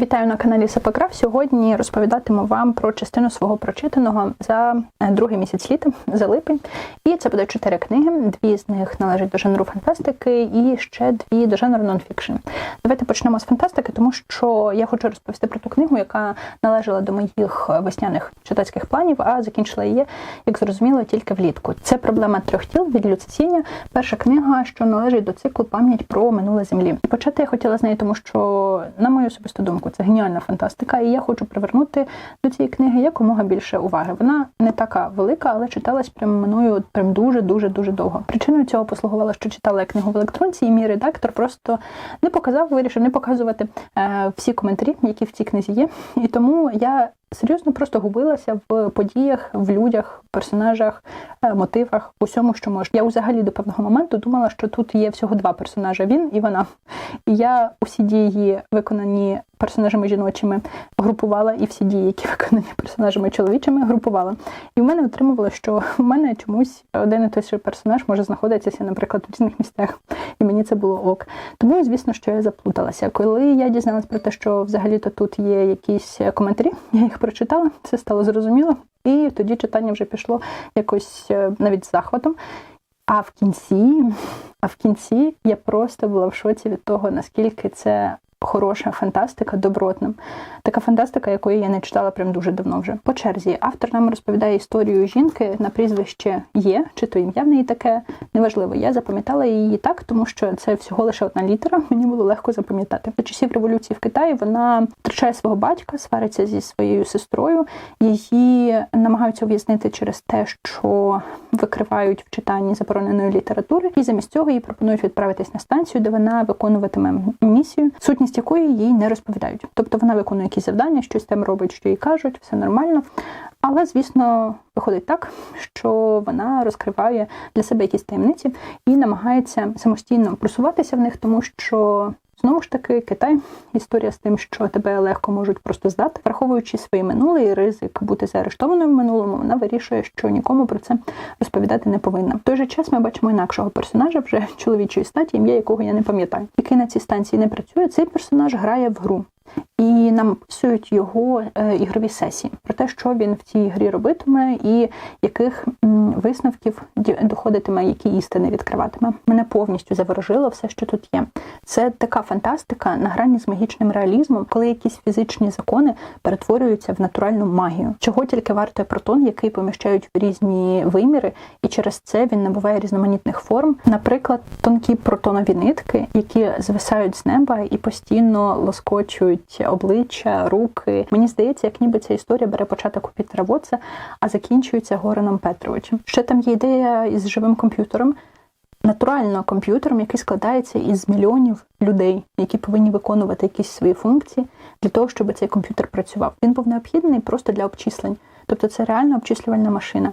Вітаю на каналі Сапограф. Сьогодні розповідатиму вам про частину свого прочитаного за е, другий місяць літа, за липень. І це буде чотири книги. Дві з них належать до жанру фантастики, і ще дві до жанру нонфікшн. Давайте почнемо з фантастики, тому що я хочу розповісти про ту книгу, яка належала до моїх весняних читацьких планів, а закінчила її, як зрозуміло, тільки влітку. Це проблема трьох тіл від Люцисіння. Перша книга, що належить до циклу пам'ять про минуле землі. І почати я хотіла з неї, тому що, на мою особисту думку, це геніальна фантастика, і я хочу привернути до цієї книги якомога більше уваги. Вона не така велика, але читалась прям мною прям дуже дуже дуже довго. Причиною цього послугувала, що читала я книгу в електронці, і мій редактор просто не показав, вирішив не показувати е, всі коментарі, які в цій книзі є. І тому я серйозно просто губилася в подіях, в людях, персонажах, е, мотивах, усьому, що може. Я взагалі до певного моменту думала, що тут є всього два персонажа: він і вона. І я усі дії виконані персонажами жіночими групувала, і всі дії, які виконані персонажами чоловічими, групувала. І в мене отримувало, що в мене чомусь один і той же персонаж може знаходитися, наприклад, в різних місцях, і мені це було ок. Тому, звісно, що я заплуталася. Коли я дізналась про те, що взагалі-то тут є якісь коментарі, я їх прочитала, це стало зрозуміло. І тоді читання вже пішло якось е, навіть з захватом. А в кінці, а в кінці я просто була в шоці від того, наскільки це хороша фантастика, добротна. Така фантастика, якої я не читала прям дуже давно вже. По черзі автор нам розповідає історію жінки на прізвище є, чи то ім'я в неї таке неважливо. Я запам'ятала її так, тому що це всього лише одна літера. Мені було легко запам'ятати. За часів революції в Китаї вона втрачає свого батька, свариться зі своєю сестрою. Її намагаються ув'язнити через те, що викривають в читанні забороненої літератури, і замість цього їй пропонують відправитись на станцію, де вона виконуватиме місію, сутність якої їй не розповідають. Тобто вона виконує якісь завдання, щось там робить, що їй кажуть, все нормально. Але, звісно, виходить так, що вона розкриває для себе якісь таємниці і намагається самостійно просуватися в них, тому що Знову ж таки, Китай історія з тим, що тебе легко можуть просто здати, враховуючи своє минуле і ризик бути заарештованою в минулому, вона вирішує, що нікому про це розповідати не повинна. В той же час ми бачимо інакшого персонажа, вже чоловічої статі, ім'я якого я не пам'ятаю, який на цій станції не працює. Цей персонаж грає в гру. І нам описують його е, ігрові сесії про те, що він в цій грі робитиме, і яких висновків доходитиме, які істини відкриватиме. Мене повністю заворожило все, що тут є. Це така фантастика на грані з магічним реалізмом, коли якісь фізичні закони перетворюються в натуральну магію. Чого тільки вартує протон, який поміщають в різні виміри, і через це він набуває різноманітних форм. Наприклад, тонкі протонові нитки, які звисають з неба і постійно лоскочують обличчя, руки. Мені здається, як ніби ця історія бере початок у Пітера Вотса, а закінчується Гораном Петровичем. Ще там є ідея із живим комп'ютером. Натурально комп'ютером, який складається із мільйонів людей, які повинні виконувати якісь свої функції для того, щоб цей комп'ютер працював. Він був необхідний просто для обчислень, тобто це реально обчислювальна машина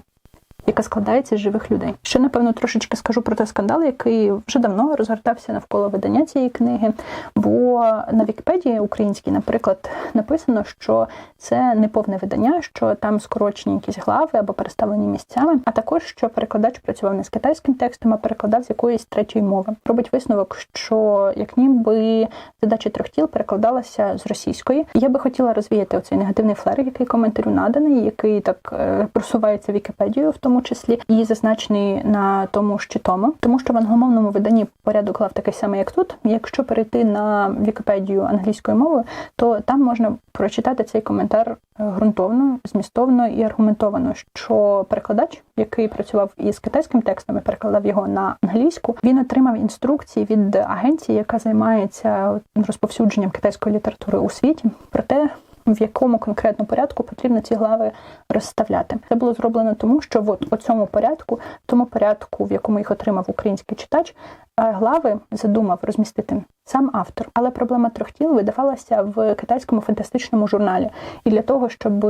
яка складається з живих людей. Ще напевно трошечки скажу про той скандал, який вже давно розгортався навколо видання цієї книги. Бо на Вікіпедії українській, наприклад, написано, що це не повне видання, що там скорочені якісь глави або переставлені місцями, а також що перекладач працював не з китайським текстом, а перекладав з якоїсь третьої мови. Робить висновок, що як ніби задача трьох тіл перекладалася з російської. Я би хотіла розвіяти оцей негативний флер, який коментарю наданий, який так е, просувається Вікіпедію в тому тому числі, і зазначений на тому чи тому, що в англомовному виданні порядок глав такий самий, як тут. Якщо перейти на Вікіпедію англійською мовою, то там можна прочитати цей коментар ґрунтовно, змістовно і аргументовано, що перекладач, який працював із китайським текстом і перекладав його на англійську, він отримав інструкції від агенції, яка займається розповсюдженням китайської літератури у світі, про те, в якому конкретно порядку потрібно ці глави розставляти. Це було зроблено тому, що от у цьому порядку, тому порядку, в якому їх отримав український читач, е, глави задумав розмістити сам автор. Але проблема трьох тіл видавалася в китайському фантастичному журналі. І для того, щоб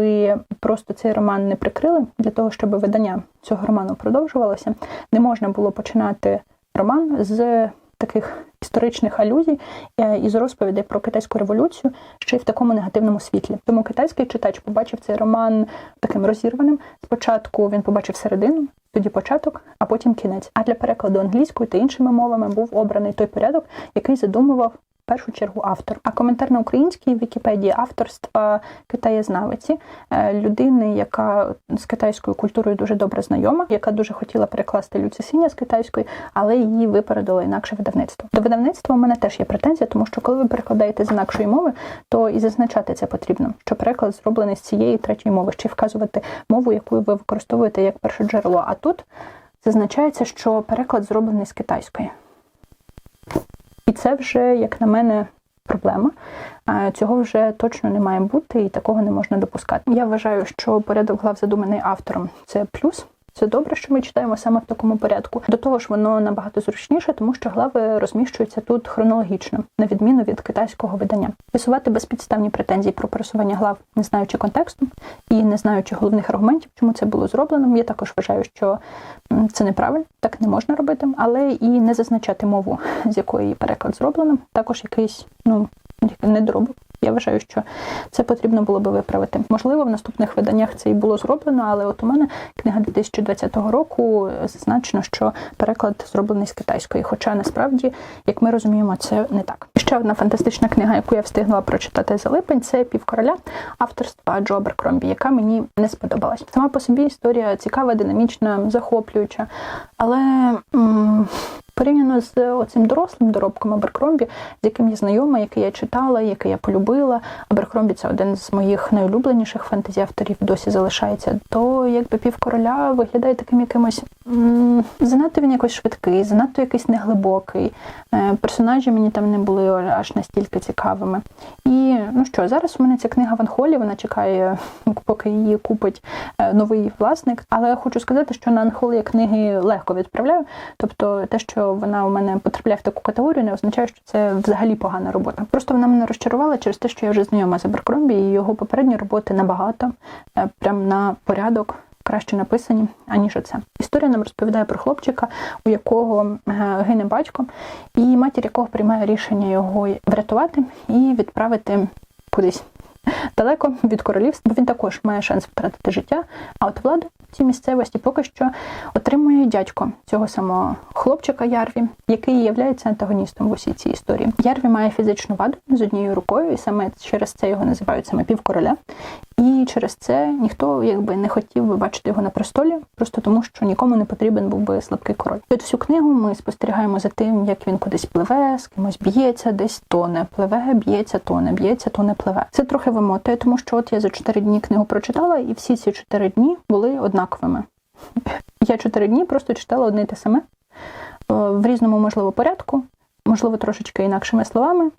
просто цей роман не прикрили, для того, щоб видання цього роману продовжувалося, не можна було починати роман з таких історичних алюзій е, із розповідей про китайську революцію ще й в такому негативному світлі. Тому китайський читач побачив цей роман таким розірваним. Спочатку він побачив середину, тоді початок, а потім кінець. А для перекладу англійською та іншими мовами був обраний той порядок, який задумував першу чергу автор. А коментар на українській Вікіпедії авторства китаєзнавиці, е, людини, яка з китайською культурою дуже добре знайома, яка дуже хотіла перекласти Люці Синя з китайської, але її випередило інакше видавництво. До видавництва у мене теж є претензія, тому що коли ви перекладаєте з інакшої мови, то і зазначати це потрібно, що переклад зроблений з цієї третьої мови, ще вказувати мову, яку ви використовуєте як перше джерело. А тут зазначається, що переклад зроблений з китайської. Це вже, як на мене, проблема. Цього вже точно не має бути і такого не можна допускати. Я вважаю, що порядок глав задуманий автором це плюс. Це добре, що ми читаємо саме в такому порядку. До того ж, воно набагато зручніше, тому що глави розміщуються тут хронологічно, на відміну від китайського видання. Висувати безпідставні претензії про пересування глав, не знаючи контексту і не знаючи головних аргументів, чому це було зроблено. Я також вважаю, що це неправильно, так не можна робити, але і не зазначати мову, з якої переклад зроблено, також якийсь ну недоробок. Я вважаю, що це потрібно було би виправити. Можливо, в наступних виданнях це і було зроблено, але от у мене книга 2020 року зазначено, що переклад зроблений з китайської. Хоча насправді, як ми розуміємо, це не так. Ще одна фантастична книга, яку я встигнула прочитати за липень, це півкороля авторства Джо Аберкромбі, яка мені не сподобалась. Сама по собі історія цікава, динамічна, захоплююча, але. М- Порівняно з оцим дорослим доробком Аберкромбі, з яким я знайома, який я читала, який я полюбила. Аберкромбі це один з моїх найулюбленіших фентезі-авторів, досі залишається. То якби півкороля виглядає таким якимось занадто він якось швидкий, занадто якийсь неглибокий. Е, персонажі мені там не були аж настільки цікавими. І ну що, зараз у мене ця книга в Анхолі, вона чекає, поки її купить е, новий власник. Але я хочу сказати, що на Анхол я книги легко відправляю. Тобто те, що вона у мене потрапляє в таку категорію, не означає, що це взагалі погана робота. Просто вона мене розчарувала через те, що я вже знайома з Аберкромбі, і його попередні роботи набагато, е, прям на порядок. Краще написані, аніж оце. Історія нам розповідає про хлопчика, у якого е, гине батько, і матір якого приймає рішення його врятувати і відправити кудись далеко від королівства, бо він також має шанс втратити життя. А от владу в цій місцевості поки що отримує дядько цього самого хлопчика Ярві, який є антагоністом в усій цій історії. Ярві має фізичну ваду з однією рукою, і саме через це його називають саме півкороля. І через це ніхто якби не хотів би бачити його на престолі, просто тому що нікому не потрібен був би слабкий король. Під всю книгу ми спостерігаємо за тим, як він кудись пливе, з кимось б'ється, десь тоне, пливе, б'ється, тоне, б'ється, тоне, пливе. Це трохи вимотує, тому що от я за чотири дні книгу прочитала, і всі ці чотири дні були однаковими. Я чотири дні просто читала одне й те саме в різному можливо порядку, можливо, трошечки інакшими словами.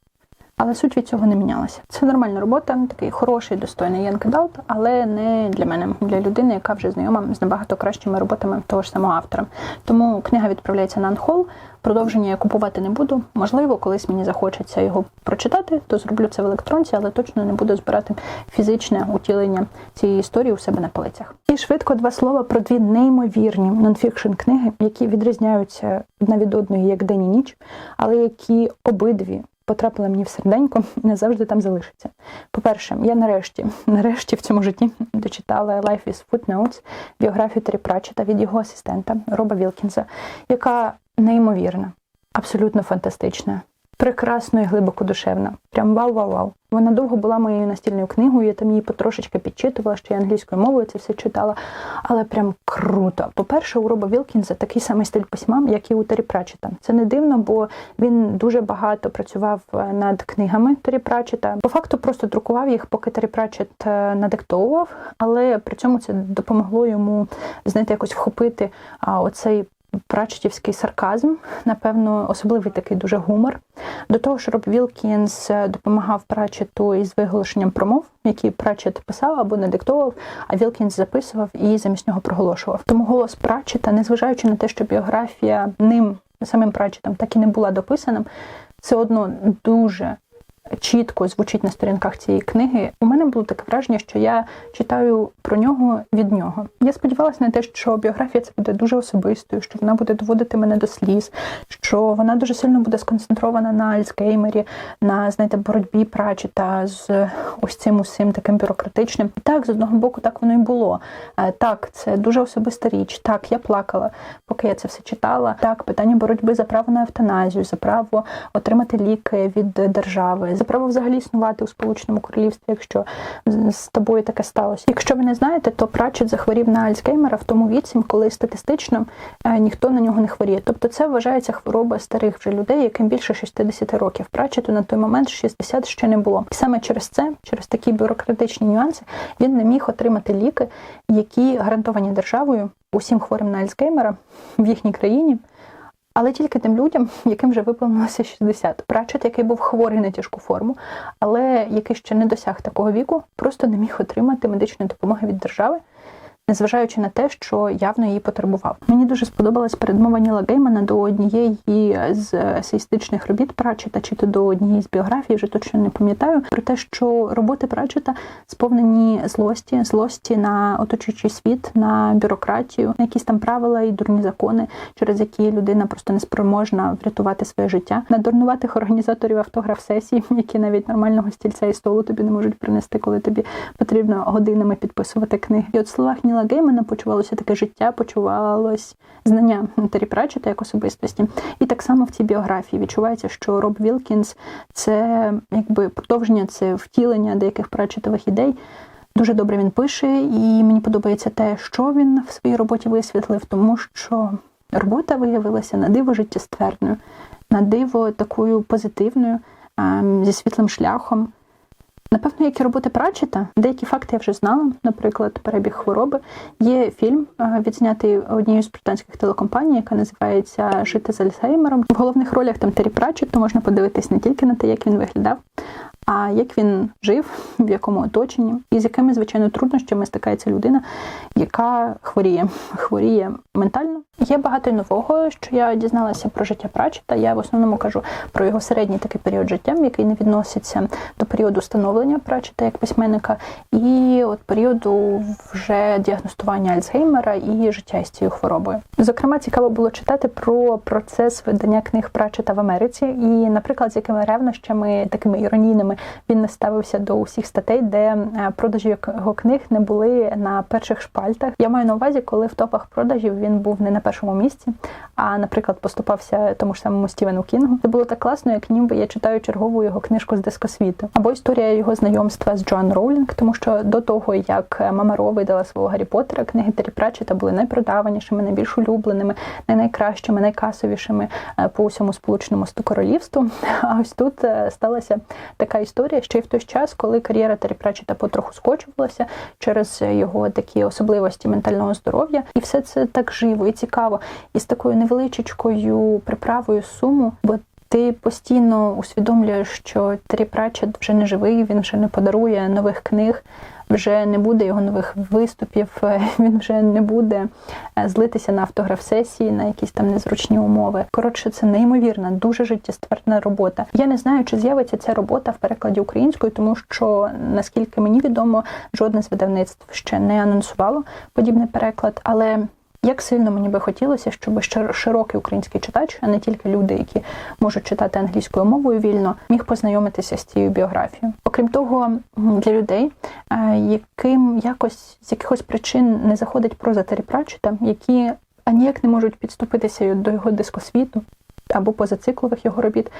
Але суть від цього не мінялася. Це нормальна робота, такий хороший, достойний янкедалт, але не для мене, для людини, яка вже знайома з набагато кращими роботами того ж самого автора. Тому книга відправляється на анхол. Продовження я купувати не буду. Можливо, колись мені захочеться його прочитати, то зроблю це в електронці, але точно не буду збирати фізичне утілення цієї історії у себе на полицях. І швидко два слова про дві неймовірні нонфікшн книги, які відрізняються одна від одної як день і ніч, але які обидві потрапила мені в серденько і не завжди там залишиться. По-перше, я нарешті, нарешті в цьому житті дочитала Life is Footnotes, біографію Террі Пратчета від його асистента Роба Вілкінса, яка неймовірна, абсолютно фантастична прекрасно і глибоко душевна. Прям вау-вау-вау. Вона довго була моєю настільною книгою, я там її потрошечки підчитувала, ще й англійською мовою це все читала. Але прям круто. По-перше, у Роба Вілкінса такий самий стиль письма, як і у Террі Пратчета. Це не дивно, бо він дуже багато працював е, над книгами Террі Пратчета. По факту просто друкував їх, поки Террі Пратчет е, надиктовував, але при цьому це допомогло йому знаєте, якось вхопити оцей прачетівський сарказм, напевно, особливий такий дуже гумор. До того ж, Роб Вілкінс допомагав прачету із виголошенням промов, які прачет писав або не диктовував, а Вілкінс записував і замість нього проголошував. Тому голос прачета, незважаючи на те, що біографія ним самим прачетом так і не була дописаним, все одно дуже чітко звучить на сторінках цієї книги. У мене було таке враження, що я читаю про нього від нього. Я сподівалася на те, що біографія це буде дуже особистою, що вона буде доводити мене до сліз, що вона дуже сильно буде сконцентрована на Альцгеймері, на знаєте, боротьбі Прачета з ось цим усім таким бюрократичним. Так, з одного боку, так воно і було. Е, Так, це дуже особиста річ. Так, я плакала, поки я це все читала. Так, питання боротьби за право на евтаназію, за право отримати ліки від держави, за право взагалі існувати у Сполученому Королівстві, якщо з- тобою таке сталося. Якщо ви не знаєте, то Прачет захворів на Альцгеймера в тому віці, коли статистично е, ніхто на нього не хворіє. Тобто це вважається хвороба старих вже людей, яким більше 60 років. Прачету на той момент 60 ще не було. І саме через це, через такі бюрократичні нюанси, він не міг отримати ліки, які гарантовані державою усім хворим на Альцгеймера в їхній країні. Але тільки тим людям, яким вже виповнилося 60. Прачет, який був хворий на тяжку форму, але який ще не досяг такого віку, просто не міг отримати медичної допомоги від держави, незважаючи на те, що явно її потребував. Мені дуже сподобалась передмова Ніла Геймана до однієї з есеїстичних робіт Прачета, чи то до однієї з біографій, вже точно не пам'ятаю, про те, що роботи Прачета сповнені злості, злості на оточуючий світ, на бюрократію, на якісь там правила і дурні закони, через які людина просто не спроможна врятувати своє життя, на дурнуватих організаторів автограф-сесій, які навіть нормального стільця і столу тобі не можуть принести, коли тобі потрібно годинами підписувати книги. І от словах Ніла Геймана почувалося таке життя, почувалось знання Террі Пратчета як особистості. І так само в цій біографії відчувається, що Роб Вілкінс це якби продовження, це втілення деяких Пратчетових ідей. Дуже добре він пише, і мені подобається те, що він в своїй роботі висвітлив, тому що робота виявилася на диво життєстверною, на диво такою позитивною, ем, зі світлим шляхом. Напевно, як і роботи Прачета, деякі факти я вже знала, наприклад, перебіг хвороби. Є фільм, е, відзнятий однією з британських телекомпаній, яка називається Жити з Альцгеймером. В головних ролях там Террі Пратчет, то можна подивитись не тільки на те, як він виглядав, а як він жив, в якому оточенні, і з якими, звичайно, труднощами стикається людина, яка хворіє, хворіє ментально. Є багато нового, що я дізналася про життя Прачета. Я в основному кажу про його середній такий період життя, який не відноситься до періоду становлення Прачета як письменника, і от періоду вже діагностування Альцгеймера і життя із цією хворобою. Зокрема, цікаво було читати про процес видання книг Прачета в Америці, і, наприклад, з якими ревнощами, такими іронійними він не ставився до усіх статей, де е, продажі його книг не були на перших шпальтах. Я маю на увазі, коли в топах продажів він був не на першому місці, а, наприклад, поступався тому ж самому Стівену Кінгу. Це було так класно, як ніби я читаю чергову його книжку з дискосвіту. Або історія його знайомства з Джоан Роулінг, тому що до того, як Мама Ро видала свого Гаррі Поттера, книги Террі Пратчета були найпродаванішими, найбільш улюбленими, найкращими, найкасовішими е, по усьому сполученому королівству. А ось тут е, сталася така історія, ще й в той час, коли кар'єра Террі Пратчета потроху скочувалася через його такі особливості ментального здоров'я, і все це так живо і цікаво, і з такою невеличкою приправою суму, бо ти постійно усвідомлюєш, що Террі Пратчет вже не живий, він вже не подарує нових книг, вже не буде його нових виступів, він вже не буде е, злитися на автограф-сесії, на якісь там незручні умови. Коротше, це неймовірна, дуже життєстверна робота. Я не знаю, чи з'явиться ця робота в перекладі українською, тому що наскільки мені відомо, жодне з видавництв ще не анонсувало подібний переклад, але. Як сильно мені би хотілося, щоб шир- широкий український читач, а не тільки люди, які можуть читати англійською мовою вільно, міг познайомитися з цією біографією. Окрім того, для людей, е, яким якось з якихось причин не заходить проза Террі Пратчета, які аніяк не можуть підступитися до його дискосвіту або позациклових його робіт.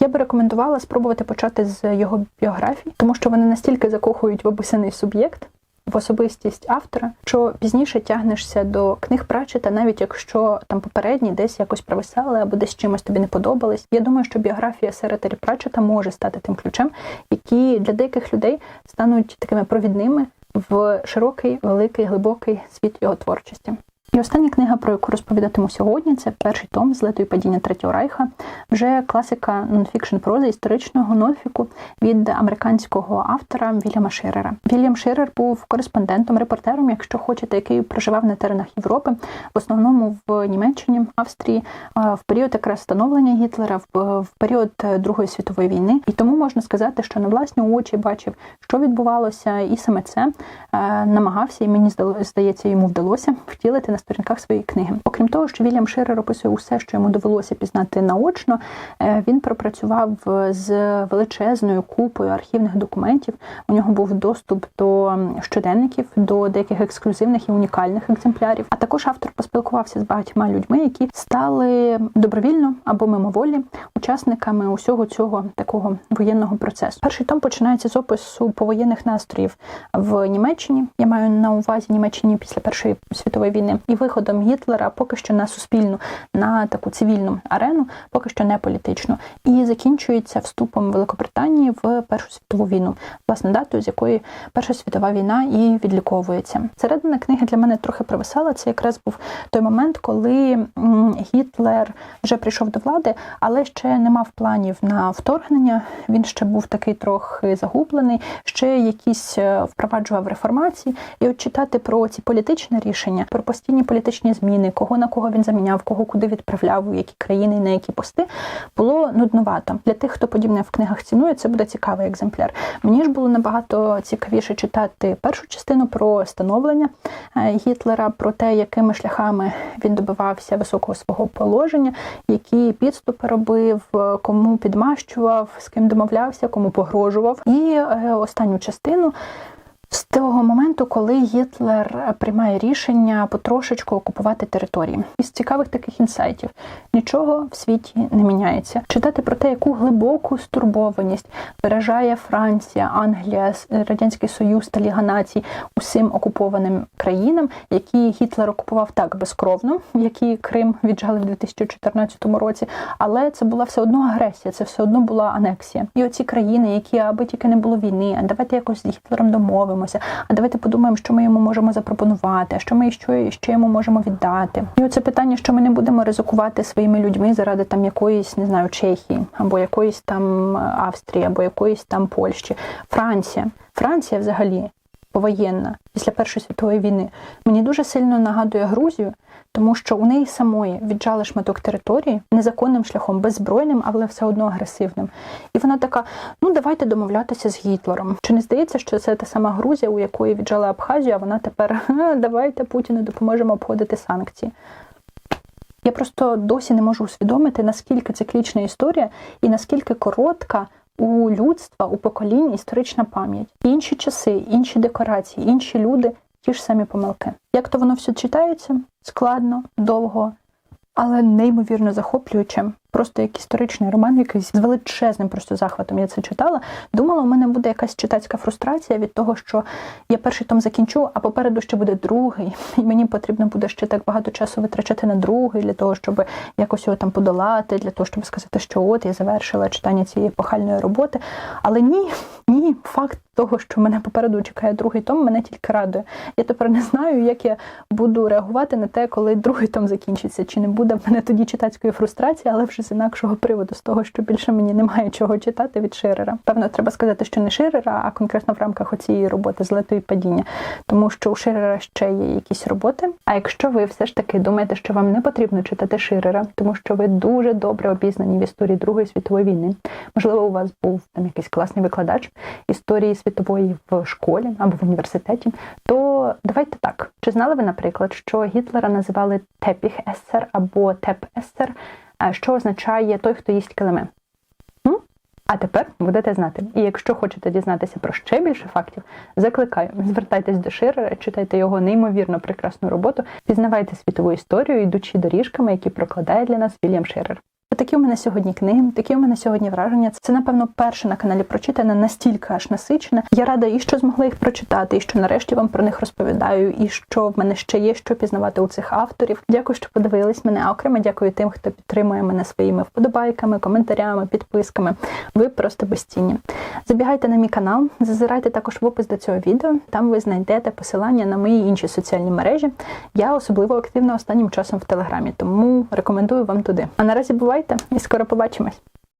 Я би рекомендувала спробувати почати з його біографії, тому що вони настільки закохують в обисаний суб'єкт, в особистість автора, що пізніше тягнешся до книг прачета, навіть якщо там попередні десь якось провисали або десь чимось тобі не подобались. Я думаю, що біографія Сера прачета може стати тим ключем, які для деяких людей стануть такими провідними в широкий, великий, глибокий світ його творчості. І остання книга, про яку розповідатиму сьогодні, це перший том «Злето і падіння Третього Райха, вже класика нонфікшн прози історичного нонфіку від американського автора Вільяма Ширера. Вільям Ширер був кореспондентом, репортером, якщо хочете, який проживав на теренах Європи, в основному в Німеччині, Австрії, в період якраз становлення Гітлера, в період Другої світової війни. І тому можна сказати, що на власні очі бачив, що відбувалося, і саме це е, намагався, і мені здається, йому вдалося втілити на сторінках своєї книги. Окрім того, що Вільям Ширер описує усе, що йому довелося пізнати наочно, е, він пропрацював з величезною купою архівних документів. У нього був доступ до щоденників, до деяких ексклюзивних і унікальних екземплярів. А також автор поспілкувався з багатьма людьми, які стали добровільно або мимоволі учасниками усього цього такого воєнного процесу. Перший том починається з опису повоєнних настроїв в Німеччині. Я маю на увазі Німеччині після першої світової війни і виходом Гітлера поки що на суспільну, на таку цивільну арену, поки що не політичну, і закінчується вступом Великобританії в Першу світову війну, власне датою, з якої Перша світова війна і відліковується. Середина книги для мене трохи провисала. Це якраз був той момент, коли Гітлер вже прийшов до влади, але ще не мав планів на вторгнення. Він ще був такий трохи загублений, ще якісь е, впроваджував реформації. І от читати про ці політичні рішення, про постійні політичні зміни, кого на кого він заміняв, кого куди відправляв, у які країни, на які пости, було нуднувато. Для тих, хто подібне в книгах цінує, це буде цікавий екземпляр. Мені ж було набагато цікавіше читати першу частину про становлення е, Гітлера, про те, якими шляхами він добивався високого свого положення, які підступи робив, кому підмащував, з ким домовлявся, кому погрожував. І е, останню частину з того моменту, коли Гітлер приймає рішення потрошечку окупувати території. Із цікавих таких інсайтів нічого в світі не міняється. Читати про те, яку глибоку стурбованість виражає Франція, Англія, Радянський Союз та Ліга Націй усім окупованим країнам, які Гітлер окупував так безкровно, які Крим віджали в 2014 році. Але це була все одно агресія, це все одно була анексія. І оці країни, які аби тільки не було війни, а давайте якось з Гітлером домовимо подивимося, а давайте подумаємо, що ми йому можемо запропонувати, що ми що, ще йому можемо віддати. І оце питання, що ми не будемо ризикувати своїми людьми заради там якоїсь, не знаю, Чехії, або якоїсь там Австрії, або якоїсь там Польщі, Франція. Франція взагалі повоєнна після Першої світової війни мені дуже сильно нагадує Грузію, тому що у неї самої віджали шматок території незаконним шляхом, беззбройним, але все одно агресивним. І вона така: ну давайте домовлятися з Гітлером. Чи не здається, що це та сама Грузія, у якої віджали Абхазію, а вона тепер давайте Путіну допоможемо обходити санкції. Я просто досі не можу усвідомити, наскільки циклічна історія і наскільки коротка у людства, у поколінь історична пам'ять. Інші часи, інші декорації, інші люди, ті ж самі помилки. Як то воно все читається? Складно, довго, але неймовірно захоплююче просто як історичний роман, якийсь з величезним просто захватом. Я це читала. Думала, у мене буде якась читацька фрустрація від того, що я перший том закінчу, а попереду ще буде другий, і мені потрібно буде ще так багато часу витрачати на другий для того, щоб якось його там подолати, для того, щоб сказати, що от я завершила читання цієї епохальної роботи. Але ні, ні, факт того, що мене попереду чекає другий том, мене тільки радує. Я тепер не знаю, як я буду реагувати на те, коли другий том закінчиться, чи не буде в мене тоді читацької фрустрації, але вже з інакшого приводу, з того, що більше мені немає чого читати від Ширера. Певно, треба сказати, що не Ширера, а конкретно в рамках оцієї роботи злето і падіння, тому що у Ширера ще є якісь роботи. А якщо ви все ж таки думаєте, що вам не потрібно читати Ширера, тому що ви дуже добре обізнані в історії Другої світової війни, можливо, у вас був там якийсь класний викладач історії світової в школі або в університеті, то давайте так. Чи знали ви, наприклад, що Гітлера називали Тепіх Ессер або Теп Ессер? Що означає той, хто їсть килими. А тепер будете знати. І якщо хочете дізнатися про ще більше фактів, закликаю, звертайтесь до Ширера, читайте його неймовірно прекрасну роботу, пізнавайте світову історію, йдучи доріжками, які прокладає для нас Вільям Ширер. Такі у мене сьогодні книги, такі у мене сьогодні враження. Це, напевно, перше на каналі прочитане, настільки аж насичене. Я рада і що змогла їх прочитати, і що нарешті вам про них розповідаю, і що в мене ще є що пізнавати у цих авторів. Дякую, що подивились мене. А окремо дякую тим, хто підтримує мене своїми вподобайками, коментарями, підписками. Ви просто безцінні. Забігайте на мій канал, зазирайте також в опис до цього відео. Там ви знайдете посилання на мої інші соціальні мережі. Я особливо активна останнім часом в телеграмі, тому рекомендую вам туди. А наразі бувайте і скоро побачимось.